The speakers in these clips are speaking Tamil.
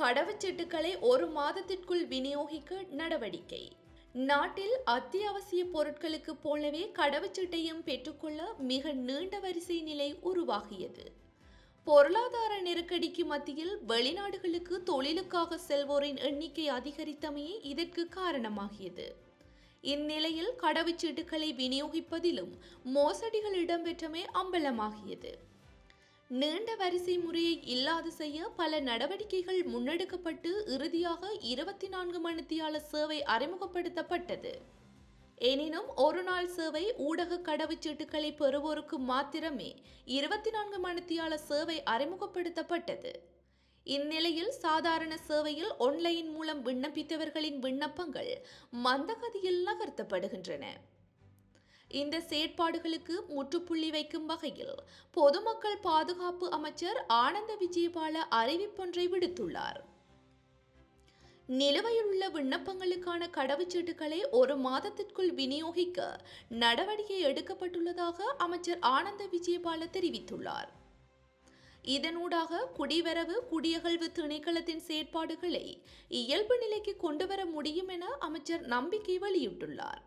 கடவுச்சீட்டுகளை ஒரு மாதத்திற்குள் விநியோகிக்க நடவடிக்கை. நாட்டில் அத்தியாவசிய பொருட்களுக்கு போலவே கடவுச்சீட்டையும் பெற்றுக்கொள்ள மிக நீண்ட வரிசை நிலை உருவாகியது. பொருளாதார நெருக்கடிக்கு மத்தியில் வெளிநாடுகளுக்கு தொழிலுக்காக செல்வோரின் எண்ணிக்கை அதிகரித்தமையே இதற்கு காரணமாகியது. இந்நிலையில் கடவுச்சீட்டுகளை விநியோகிப்பதிலும் மோசடிகள் இடம்பெற்றமே அம்பலமாகியது. நீண்ட வரிசை முறையை இல்லாது செய்ய பல நடவடிக்கைகள் முன்னெடுக்கப்பட்டு இறுதியாக இருபத்தி நான்கு மணித்தியால சேவை அறிமுகப்படுத்தப்பட்டது. எனினும் ஒரு நாள் சேவை ஊடக கடவுச்சீட்டுகளை பெறுவோருக்கு மாத்திரமே இருபத்தி நான்கு மணித்தியால சேவை அறிமுகப்படுத்தப்பட்டது. இந்நிலையில் சாதாரண சேவையில் ஒன்லைன் மூலம் விண்ணப்பித்தவர்களின் விண்ணப்பங்கள் மந்தகதியில் நகர்த்தப்படுகின்றன. இந்த செயற்பாடுகளுக்கு முற்றுப்புள்ளி வைக்கும் வகையில் பொதுமக்கள் பாதுகாப்பு அமைச்சர் ஆனந்த விஜயபால அறிவிப்பொன்றை விடுத்துள்ளார். நிலுவையில் உள்ள விண்ணப்பங்களுக்கான கடவுச்சீட்டுகளை ஒரு மாதத்திற்குள் விநியோகிக்க நடவடிக்கை எடுக்கப்பட்டுள்ளதாக அமைச்சர் ஆனந்த விஜயபால தெரிவித்துள்ளார். இதனூடாக குடிவரவு குடியகழ்வு திணைக்களத்தின் செயற்பாடுகளை இயல்பு நிலைக்கு கொண்டுவர முடியும் என அமைச்சர் நம்பிக்கை வெளியிட்டுள்ளார்.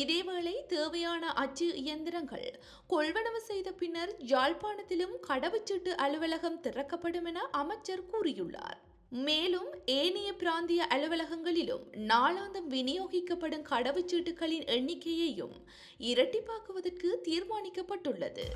இதேவேளை தேவையான அச்சு இயந்திரங்கள் கொள்வனவு செய்த பின்னர் யாழ்ப்பாணத்திலும் கடவுச்சீட்டு அலுவலகம் திறக்கப்படும் என அமைச்சர் கூறியுள்ளார். மேலும் ஏனைய பிராந்திய அலுவலகங்களிலும் நாளாந்தம் விநியோகிக்கப்படும் கடவுச்சீட்டுகளின் எண்ணிக்கையையும் இரட்டிப்பாக்குவதற்கு தீர்மானிக்கப்பட்டுள்ளது.